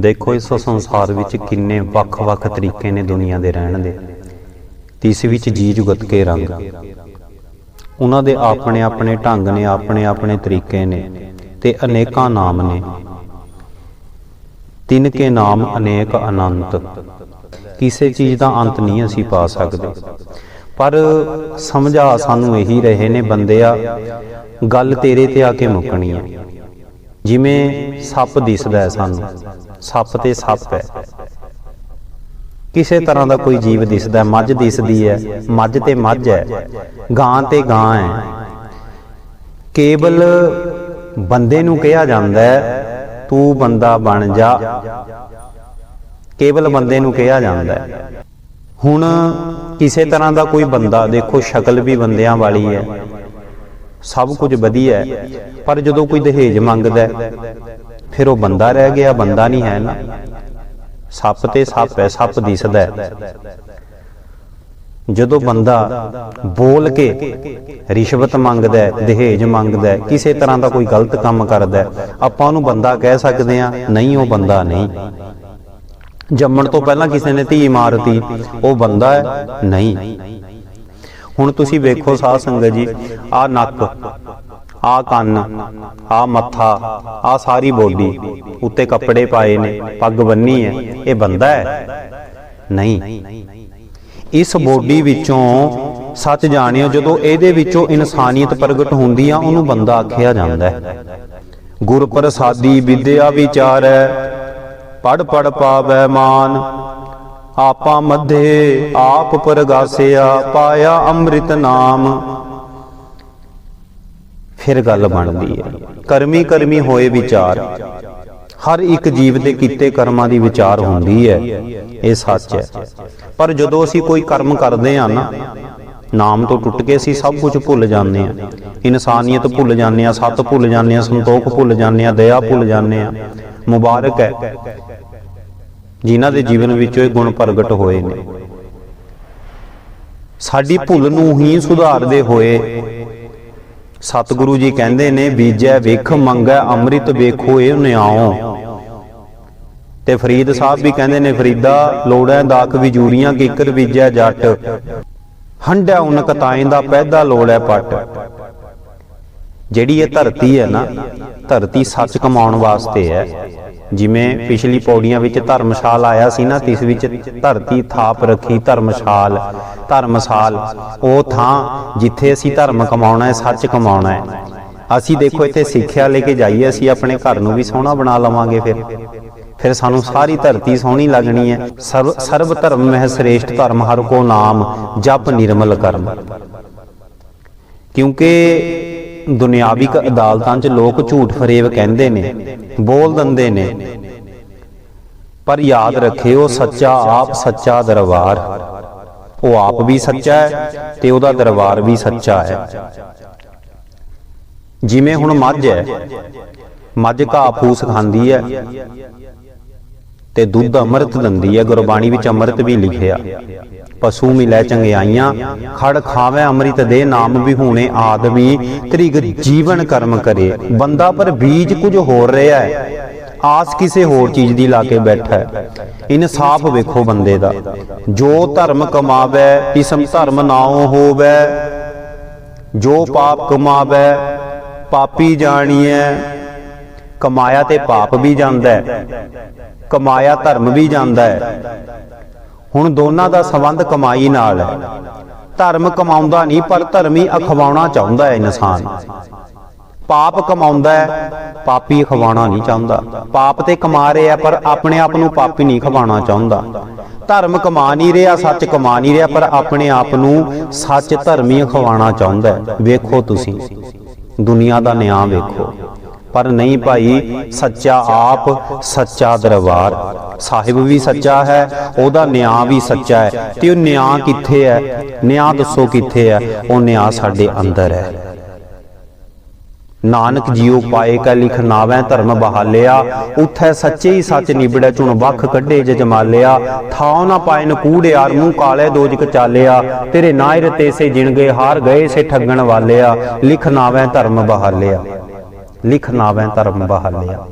ਦੇਖੋ, ਇਸ ਸੰਸਾਰ ਵਿੱਚ ਕਿੰਨੇ ਵੱਖ-ਵੱਖ ਤਰੀਕੇ ਨੇ ਦੁਨੀਆ ਦੇ ਰਹਿਣ ਦੇ। ਤਿਸ ਵਿੱਚ ਜੀ ਜੁਗਤ ਕੇ ਰੰਗ। ਉਹਨਾਂ ਦੇ ਆਪਣੇ ਆਪਣੇ ਢੰਗ ਨੇ ਆਪਣੇ ਆਪਣੇ ਤਰੀਕੇ ਨੇ ਤੇ ਅਨੇਕਾਂ ਨਾਮ ਨੇ। ਤਿੰਨ ਕੇ ਨਾਮ ਅਨੇਕ ਅਨੰਤ। ਕਿਸੇ ਚੀਜ਼ ਦਾ ਅੰਤ ਨਹੀਂ ਅਸੀਂ ਪਾ ਸਕਦੇ। ਪਰ ਸਮਝਾ ਸਾਨੂੰ ਇਹੀ ਰਹੇ ਨੇ, ਬੰਦਿਆ, ਗੱਲ ਤੇਰੇ ਤੇ ਆ ਕੇ ਮੁੱਕਣੀ ਹੈ ਜਿਵੇਂ ਸੱਪ ਦਿਸਦਾ ਹੈ ਸਾਨੂੰ। ਸੱਪ ਤੇ ਸੱਪ ਹੈ। ਕਿਸੇ ਤਰ੍ਹਾਂ ਦਾ ਕੋਈ ਜੀਵ ਦਿਸਦਾ ਮੱਝ ਦਿਸਦੀ ਹੈ ਮੱਝ ਤੇ ਮੱਝ ਹੈ ਗਾਂ ਤੇ ਗਾਂ ਹੈ। ਕੇਵਲ ਬੰਦੇ ਨੂੰ ਕਿਹਾ ਜਾਂਦਾ ਹੈ ਤੂੰ ਬੰਦਾ ਬਣ ਜਾ। ਕੇਵਲ ਬੰਦੇ ਨੂੰ ਕਿਹਾ ਜਾਂਦਾ ਹੈ। ਹੁਣ ਕਿਸੇ ਤਰ੍ਹਾਂ ਦਾ ਕੋਈ ਬੰਦਾ ਦੇਖੋ ਸ਼ਕਲ ਵੀ ਬੰਦਿਆਂ ਵਾਲੀ ਹੈ। ਸਭ ਕੁਝ ਵਧੀਆ ਹੈ ਪਰ ਜਦੋਂ ਕੋਈ ਦਹੇਜ ਮੰਗਦਾ ਹੈ, ਫਿਰ ਉਹ ਬੰਦਾ ਰਹਿ ਗਿਆ, ਬੰਦਾ ਨਹੀਂ ਹੈ ਨਾ। ਸੱਪ ਤੇ ਸੱਪ ਹੈ, ਸੱਪ ਦਿਸਦਾ ਹੈ। ਜਦੋਂ ਬੰਦਾ ਬੋਲ ਕੇ ਰਿਸ਼ਵਤ ਮੰਗਦਾ ਹੈ, ਦਹੇਜ ਮੰਗਦਾ ਹੈ, ਕਿਸੇ ਤਰ੍ਹਾਂ ਦਾ ਕੋਈ ਗਲਤ ਕੰਮ ਕਰਦਾ ਹੈ, ਆਪਾਂ ਉਹਨੂੰ ਬੰਦਾ ਕਹਿ ਸਕਦੇ ਆ ਨਹੀਂ, ਉਹ ਬੰਦਾ ਨਹੀਂ। ਜੰਮਣ ਤੋਂ ਪਹਿਲਾਂ ਕਿਸੇ ਨੇ ਧੀ ਮਾਰਤੀ, ਉਹ ਬੰਦਾ ਹੈ, ਨਹੀਂ। ਹੁਣ ਤੁਸੀਂ ਵੇਖੋ ਸਾਧ ਸੰਗਤ ਜੀ ਆ ਨੱਕ ਆ ਕੰਨ, ਆ ਮੱਥਾ, ਆ ਸਾਰੀ ਬੋਡੀ, ਉੱਤੇ ਕੱਪੜੇ ਪਾਏ ਨੇ, ਪੱਗ ਬੰਨੀ ਹੈ, ਇਹ ਬੰਦਾ ਹੈ? ਨਹੀਂ। ਇਸ ਬੋਡੀ ਵਿੱਚੋਂ ਸੱਚ ਜਾਣਿਓ, ਜਦੋਂ ਇਹਦੇ ਵਿੱਚੋਂ ਇਨਸਾਨੀਅਤ ਪ੍ਰਗਟ ਹੁੰਦੀ ਆ, ਉਹਨੂੰ ਬੰਦਾ ਆਖਿਆ ਜਾਂਦਾ ਹੈ। ਗੁਰ ਪ੍ਰਸਾਦੀ ਵਿਦਿਆ ਵਿਚਾਰੈ ਪੜ ਪੜ ਪਾਵੈ ਮਾਨ। ਆਪਾ ਮਧੇ ਆਪ ਪ੍ਰਗਾਸਿਆ, ਪਾਇਆ ਅੰਮ੍ਰਿਤ ਨਾਮ। ਫਿਰ ਗੱਲ ਬਣਦੀ ਹੈ। ਕਰਮੀ ਕਰਮੀ ਹੋਏ ਵਿਚਾਰ। ਹਰ ਇੱਕ ਜੀਵ ਦੇ ਕੀਤੇ ਕਰਮਾਂ ਦੀ ਵਿਚਾਰ ਹੁੰਦੀ ਹੈ। ਇਹ ਸੱਚ ਹੈ। ਪਰ ਜਦੋਂ ਅਸੀਂ ਕੋਈ ਕਰਮ ਕਰਦੇ ਆ ਨਾ ਨਾਮ ਤੋਂ ਟੁੱਟ ਕੇ ਅਸੀਂ ਸਭ ਕੁਝ ਭੁੱਲ ਜਾਂਦੇ ਆ ਇਨਸਾਨੀਅਤ ਭੁੱਲ ਜਾਂਦੇ ਆ ਸੱਤ ਭੁੱਲ ਜਾਂਦੇ ਆ ਸੰਤੋਖ ਭੁੱਲ ਜਾਂਦੇ ਆ ਦਇਆ ਭੁੱਲ ਜਾਂਦੇ ਆ ਮੁਬਾਰਕ ਹੈ। ਜਿਨ੍ਹਾਂ ਦੇ ਜੀਵਨ ਵਿੱਚ ਇਹ ਗੁਣ ਪ੍ਰਗਟ ਹੋਏ ਨੇ। ਸਾਡੀ ਭੁੱਲ ਨੂੰ ਹੀ ਸੁਧਾਰਦੇ ਹੋਏ ਸਤਿਗੁਰੂ ਜੀ ਕਹਿੰਦੇ ਨੇ, ਬੀਜੈ, ਵੇਖ, ਮੰਗੈ, ਅੰਮ੍ਰਿਤ ਵੇਖੋ, ਇਹ ਨਿਆਓ ਤੇ ਫਰੀਦ ਸਾਹਿਬ ਵੀ ਕਹਿੰਦੇ ਨੇ, ਫਰੀਦਾ, ਲੋੜੈ, ਦਾਖ ਵਿਜੂਰੀਆਂ ਕਿਕਰ ਬੀਜੈ, ਜੱਟ। ਹੰਡੈ ਉਨਕ ਤਾਈਂ ਦਾ ਪੈਦਾ ਲੋੜੈ ਪੱਟ। ਜਿਹੜੀ ਇਹ ਧਰਤੀ ਹੈ ਨਾ, ਧਰਤੀ ਸੱਚ ਕਮਾਉਣ ਵਾਸਤੇ ਹੈ। ਜਿਵੇਂ ਪਿਛਲੀ ਪੌੜੀਆਂ ਵਿੱਚ ਧਰਮਸ਼ਾਲ ਆਇਆ ਸੀ ਨਾ, ਤਿਸ ਵਿੱਚ ਧਰਤੀ ਥਾਪ ਰੱਖੀ, ਧਰਮਸ਼ਾਲ, ਧਰਮਸਾਲ। ਉਹ ਥਾਂ ਜਿੱਥੇ ਅਸੀਂ ਧਰਮ ਕਮਾਉਣਾ ਹੈ, ਸੱਚ ਕਮਾਉਣਾ ਹੈ। ਅਸੀਂ ਦੇਖੋ ਇੱਥੇ ਸਿੱਖਿਆ ਲੈ ਕੇ ਜਾਈਏ, ਅਸੀਂ ਆਪਣੇ ਘਰ ਨੂੰ ਵੀ ਸੋਹਣਾ ਬਣਾ ਲਵਾਂਗੇ ਫਿਰ। ਫਿਰ ਸਾਨੂੰ ਸਾਰੀ ਧਰਤੀ ਸੋਹਣੀ ਲੱਗਣੀ ਹੈ। ਸਰਬ ਸਰਬ ਧਰਮ ਮਹਿ ਸ੍ਰੇਸ਼ਟ ਧਰਮ, ਹਰ ਕੋ ਨਾਮ ਜਪ ਨਿਰਮਲ ਕਰਮ। ਕਿਉਂਕਿ ਦੁਨਿਆਵਿਕ ਅਦਾਲਤਾਂ 'ਚ ਲੋਕ ਝੂਠ ਫਰੇਬ ਕਹਿੰਦੇ ਨੇ, ਬੋਲ ਦਿੰਦੇ ਨੇ। ਪਰ ਯਾਦ ਰੱਖਿਓ, ਸੱਚਾ ਆਪ ਸੱਚਾ ਦਰਬਾਰ। ਉਹ ਆਪ ਵੀ ਸੱਚਾ ਹੈ ਤੇ ਉਹਦਾ ਦਰਬਾਰ ਵੀ ਸੱਚਾ ਹੈ। ਜਿਵੇਂ ਹੁਣ ਮੱਝ ਹੈ, ਮੱਝ ਘਾਹ ਫੂਸ ਖਾਂਦੀ ਹੈ। ਤੇ ਦੁੱਧ ਅੰਮ੍ਰਿਤ ਦਿੰਦੀ ਹੈ। ਗੁਰਬਾਣੀ ਵਿੱਚ ਅੰਮ੍ਰਿਤ ਵੀ ਲਿਖਿਆ, ਪਸ਼ੂ ਮਿਲੈ ਚੰਗਿਆਈਆਂ, ਖੜ ਖਾਵੇ ਅੰਮ੍ਰਿਤ ਦੇ ਨਾਮ ਵਿਹੂਣੇ ਆਦਮੀ ਤ੍ਰਿਗ ਜੀਵਨ ਕਰਮ ਕਰੇ। ਬੰਦਾ ਪਰ ਬੀਜ ਕੁਝ ਹੋਰ ਰਿਹਾ ਹੈ, ਆਸ ਕਿਸੇ ਹੋਰ ਚੀਜ਼ ਦੀ ਲਾ ਕੇ ਬੈਠਾ ਹੈ। ਇਨਸਾਫ ਵੇਖੋ ਬੰਦੇ ਦਾ, ਜੋ ਧਰਮ ਕਮਾਵੇ, ਇਸਮ ਧਰਮ ਨਾਉ ਹੋਵੇ, ਜੋ ਪਾਪ ਕਮਾਵੇ, ਪਾਪੀ ਜਾਣੀਐ, ਕਮਾਇਆ ਤੇ ਪਾਪ ਵੀ ਜਾਂਦਾ ਹੈ। ਕਮਾਇਆ ਧਰਮ ਵੀ ਜਾਂਦਾ ਹੈ। ਹੁਣ ਦੋਨਾਂ ਦਾ ਸੰਬੰਧ ਕਮਾਈ ਨਾਲ ਹੈ। ਧਰਮ ਕਮਾਉਂਦਾ ਨਹੀਂ ਪਰ ਧਰਮੀ ਅਖਵਾਉਣਾ ਚਾਹੁੰਦਾ ਹੈ ਇਨਸਾਨ। ਪਾਪ ਕਮਾਉਂਦਾ ਹੈ ਪਾਪੀ ਖਵਾਉਣਾ ਨਹੀਂ ਚਾਹੁੰਦਾ। ਪਾਪ ਤੇ ਕਮਾ ਰਿਹਾ ਪਰ ਆਪਣੇ ਆਪ ਨੂੰ ਪਾਪੀ ਨਹੀਂ ਖਵਾਉਣਾ ਚਾਹੁੰਦਾ। ਧਰਮ ਕਮਾ ਨਹੀਂ ਰਿਹਾ ਸੱਚ ਕਮਾ ਨਹੀਂ ਰਿਹਾ ਪਰ ਆਪਣੇ ਆਪ ਨੂੰ ਸੱਚ ਧਰਮੀ ਖਵਾਉਣਾ ਚਾਹੁੰਦਾ ਵੇਖੋ ਤੁਸੀਂ ਦੁਨੀਆ ਦਾ ਨਿਆਂ ਵੇਖੋ। ਪਰ ਨਹੀਂ ਭਾਈ, ਸੱਚਾ ਆਪ, ਸੱਚਾ ਦਰਬਾਰ। ਸਾਹਿਬ ਵੀ ਸੱਚਾ ਹੈ, ਉਹਦਾ ਨਿਆਂ ਵੀ ਸੱਚਾ ਹੈ। ਤੇ ਉਹ ਨਿਆਂ ਕਿੱਥੇ ਹੈ? ਨਿਆਂ ਦੱਸੋ ਕਿੱਥੇ ਹੈ? ਉਹ ਨਿਆਂ ਸਾਡੇ ਅੰਦਰ ਹੈ। ਨਾਨਕ ਜੀਉ ਪਾਏ ਕਾ ਲਿਖ ਨਾਵੇਂ ਧਰਮ ਬਹਾਲਿਆ। ਉਥੈ ਸੱਚੇ ਹੀ ਸੱਚ ਨਿਬੜੈ ਚੁਣ ਵੱਖ ਕੱਢੇ ਜਜਮਾਲਿਆ। ਥਾਉ ਨਾ ਪਾਇਨ ਕੂੜਿਆਰ ਮੂੰਹ ਕਾਲੇ ਦੋਜਕ ਚਾਲਿਆ ਤੇਰੇ ਨਾਇਰ ਤੇ ਸੇ ਜਿਣ ਗਏ ਹਾਰ ਗਏ ਸੇ ਠੱਗਣ ਵਾਲਿਆ। ਲਿਖ ਨਾਵੇਂ ਧਰਮ ਬਹਾਲਿਆ। ਲਿਖ ਨਾਵੇਂ ਧਰਮ ਬਹਾਲਿਆ